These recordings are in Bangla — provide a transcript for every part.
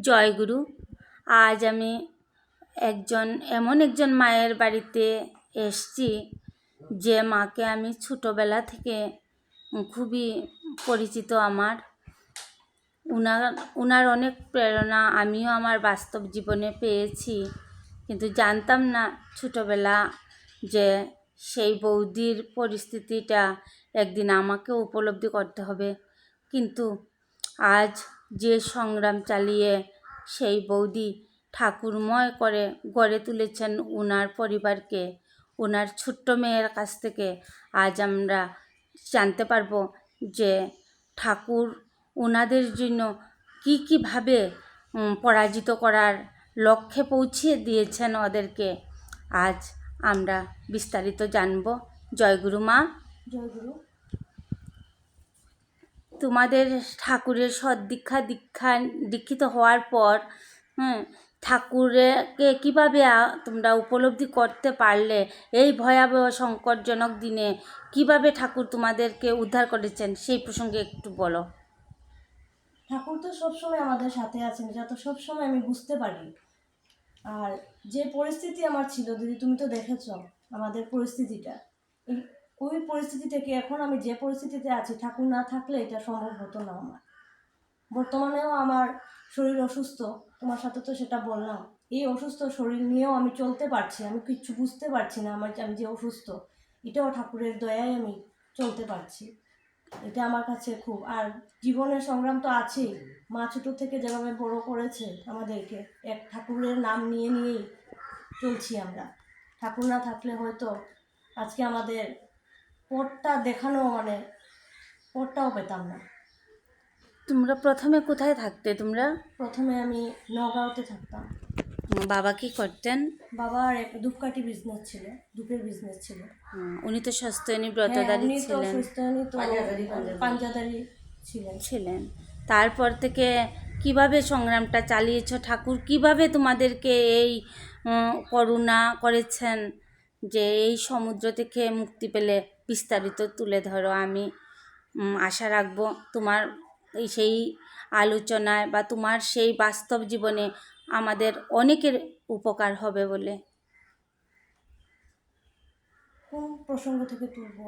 জয়গুরু, আজ আমি একজন, এমন একজন মায়ের বাড়িতে এসছি যে মাকে আমি ছোটোবেলা থেকে খুবই পরিচিত আমার। উনার উনার অনেক প্রেরণা আমিও আমার বাস্তব জীবনে পেয়েছি। কিন্তু জানতাম না ছোটোবেলা যে সেই বৌদির পরিস্থিতিটা একদিন আমাকে উপলব্ধি করতে হবে। কিন্তু আজ যে সংগ্রাম চালিয়ে সেই বৌদি ঠাকুরময় করে গড়ে তুলেছেন ওনার পরিবারকে ওনার ছোট্ট মেয়ের কাছ থেকে। আজ আমরা জানতে পারব যে ঠাকুর ওনাদের জন্য কী কীভাবে পরাজিত করার লক্ষ্যে পৌঁছিয়ে দিয়েছেন ওদেরকে। আজ আমরা বিস্তারিত জানব। জয়গুরু মা। জয়গুরু। তোমাদের ঠাকুরের সদ্দীক্ষা দীক্ষা দীক্ষিত হওয়ার পর, হুম, ঠাকুরকে কীভাবে তোমরা উপলব্ধি করতে পারলে এই ভয়াবহ সংকটজনক দিনে? কীভাবে ঠাকুর তোমাদেরকে উদ্ধার করেছেন? সেই প্রসঙ্গে একটু বলো। ঠাকুর তো সবসময় আমাদের সাথে আছেন, এটা তো সবসময় আমি বুঝতে পারি। আর যে পরিস্থিতি আমার ছিল, দিদি তুমি তো দেখেছ আমাদের পরিস্থিতিটা। ওই পরিস্থিতি থেকে এখন আমি যে পরিস্থিতিতে আছি, ঠাকুর না থাকলে এটা সম্ভব হতো না আমার। বর্তমানেও আমার শরীর অসুস্থ, তোমার সাথে তো সেটা বললাম। এই অসুস্থ শরীর নিয়েও আমি চলতে পারছি আমি কিচ্ছু বুঝতে পারছি না আমার আমি যে অসুস্থ। এটাও ঠাকুরের দয়ায় আমি চলতে পারছি। এটা আমার কাছে খুব, আর জীবনের সংগ্রাম তো আছেই। মা ছোটো থেকে যেভাবে বড় করেছে আমাদেরকে, এক ঠাকুরের নাম নিয়ে নিয়েই চলছি আমরা। ঠাকুর না থাকলে হয়তো আজকে আমাদের পথটা দেখানো মানে পথটাও পেতাম না। তোমরা প্রথমে কোথায় থাকতে তোমরা? প্রথমে আমি নগাঁওতে থাকতাম। বাবা কি করতেন? বাবার ধূপকাঠি বিজনেস ছিল ধূপের বিজনেস ছিল। উনি তো স্বাস্থ্যনী হ্যাঁ, ব্রতদারী উনি তো ছিলেন। পাঞ্জাদারি ছিলেন। ছিলেন। তারপর থেকে কীভাবে সংগ্রামটা চালিয়েছো ঠাকুর? কীভাবে তোমাদেরকে এই করুণা করেছেন যে এই সমুদ্র থেকে মুক্তি পেলে? বিস্তারিত তুলে ধরো। আমি আশা রাখব তোমার সেই আলোচনায় বা তোমার সেই বাস্তব জীবনে আমাদের অনেকের উপকার হবে বলে। কোন প্রসঙ্গ থেকে তুলবো?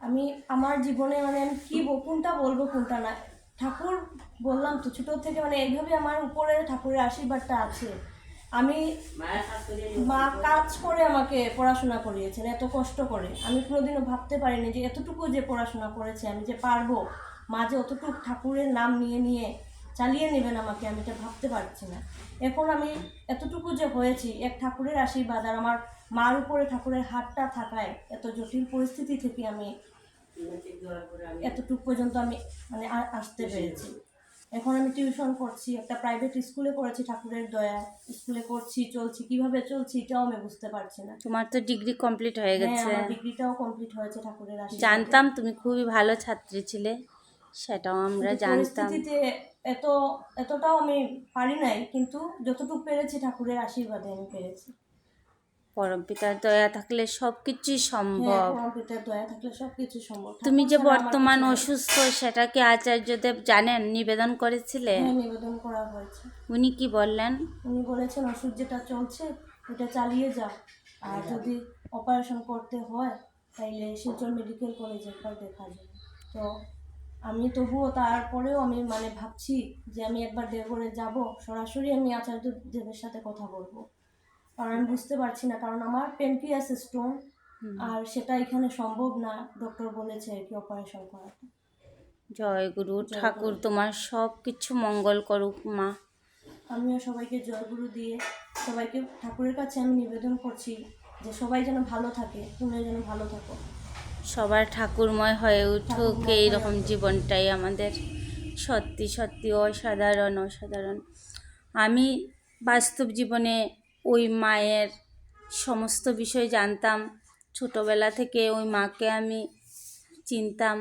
আমি, আমার জীবনে মানে আমি কী কোনটা বলব, কোনটা না? ঠাকুর বললাম তো, ছোটো থেকে মানে এইভাবে আমার উপরে ঠাকুরের আশীর্বাদটা আছে। আমি মা কাজ করে আমাকে পড়াশোনা করিয়েছেন এত কষ্ট করে। আমি কোনোদিনও ভাবতে পারিনি যে এতটুকু যে পড়াশোনা করেছে আমি যে পারব মা যে অতটুকু ঠাকুরের নাম নিয়ে নিয়ে চালিয়ে নেবেন আমাকে আমি এটা ভাবতে পারছি না। এখন আমি এতটুকু যে হয়েছি এক ঠাকুরের আশীর্বাদ আর আমার মার উপরে ঠাকুরের হাতটা থাকায় এত জটিল পরিস্থিতি থেকে আমি এতটুকু পর্যন্ত আমি মানে আসতে পেরেছি। এখন আমি টিউশন করছি একটা প্রাইভেট স্কুলে পড়েছি ঠাকুরের দয়া স্কুলে করছি চলছি কীভাবে চলছি এটাও আমি বুঝতে পারছি না। তোমার তো ডিগ্রি কমপ্লিট হয়ে হ্যাঁ গেছে। ডিগ্রিটাও কমপ্লিট হয়েছে ঠাকুরের আশীর্বাদে। জানতাম তুমি খুবই ভালো ছাত্রী ছিলে সেটাও আমরা জানতাম। এত এতটাও আমি পারি নাই কিন্তু যতটুকু পেরেছি ঠাকুরের আশীর্বাদে আমি পেরেছি। পরম পিতার দয়া থাকলে সব কিছুই হ্যাঁ সম্ভব। পিতার দয়া থাকলে সব কিছু সম্ভব তুমি যে বর্তমান। অসুস্থ সেটাকে আচার্যদেব জানেন নিবেদন করেছিলে? হ্যাঁ নিবেদন করা হয়েছে। উনি কি বললেন? উনি বলেছেন ওষুধ যেটা চলছে ওটা চালিয়ে যাও। আর যদি অপারেশন করতে হয় তাইলে শিলচর মেডিকেল কলেজে একবার দেখা যাবে। তো আমি তবুও তারপরেও আমি মানে ভাবছি যে আমি একবার দেওঘরে যাব। সরাসরি আমি আচার্য দেবের সাথে কথা বলব। কারণ আমি বুঝতে পারছি না কারণ আমার পেনক্রিয়াস স্টোন আর সেটা এখানে সম্ভব না ডক্টর বলেছে কি অপারেশন করাটা। জয় গুরু ঠাকুর তোমার সব কিছু মঙ্গল করুক মা। আমিও সবাইকে জয়গুরু দিয়ে সবাইকে ঠাকুরের কাছে আমি নিবেদন করছি যে সবাই যেন ভালো থাকে তুমিও যেন ভালো থাকো। সবার ঠাকুরময় হয়ে উঠুক এইরকম জীবনটাই আমাদের। সত্যি সত্যি অসাধারণ অসাধারণ। আমি বাস্তব জীবনে ওই মায়ের সমস্ত বিষয় জানতাম। ছোটোবেলা থেকে ওই মাকে আমি চিনতাম।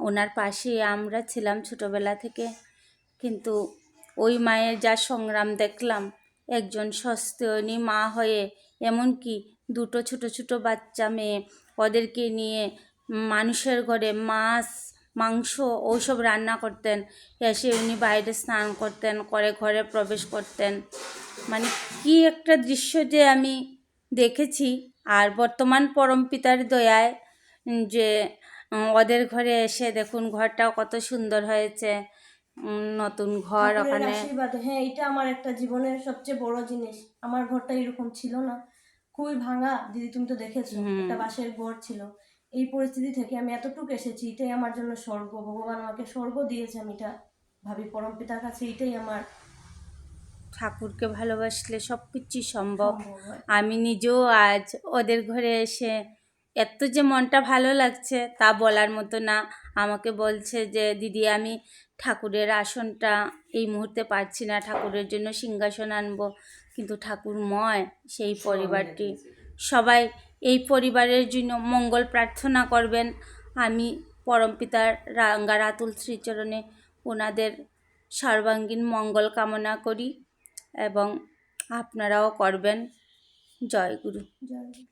ওনার পাশে আমরা ছিলাম ছোটোবেলা থেকে। কিন্তু ওই মায়ের যা সংগ্রাম দেখলাম, একজন সস্তেয়নী মা হয়ে, এমনকি দুটো ছোট ছোট বাচ্চা মেয়ে, ওদেরকে নিয়ে মানুষের ঘরে মাছ, মাংস ওইসব রান্না করতেন। এসে উনি বাইরে স্নান করতেন, করে ঘরে প্রবেশ করতেন। মানে কি একটা দৃশ্য যে আমি দেখেছি। আর বর্তমান পরম পিতার দয়ায় যে ওদের ঘরে এসে দেখুন ঘরটাও কত সুন্দর হয়েছে। নতুন ঘর ওখানে। হ্যাঁ এটা আমার একটা জীবনের সবচেয়ে বড় জিনিস। আমার ঘরটা এরকম ছিল না। খুবই ভাঙা। দিদি তুমি তো দেখেছ একটা বাঁশের ঘর ছিল। এই পরিস্থিতি থেকে আমি এতটুকু এসেছি এটাই আমার জন্য স্বর্গ। ভগবান আমাকে স্বর্গ দিয়েছে আমি এটা। ভাবি পরম পিতার কাছে এটাই আমার ঠাকুরকে ভালোবাসলে সব কিছুই সম্ভব। আমি নিজেও আজ ওদের ঘরে এসে এত যে মনটা ভালো লাগছে তা বলার মতো না। আমাকে বলছে যে দিদি আমি ঠাকুরের আসনটা এই মুহূর্তে পারছি না। ঠাকুরের জন্য সিংহাসন আনব। কিন্তু ঠাকুরময় সেই পরিবারটি। সবাই এই পরিবারের জন্য মঙ্গল প্রার্থনা করবেন। আমি পরমপিতার রাঙ্গা রাতুল শ্রীচরণে ওনাদের সর্বাঙ্গীন মঙ্গল কামনা করি। এবং আপনারাও করবেন। জয় গুরু। জয়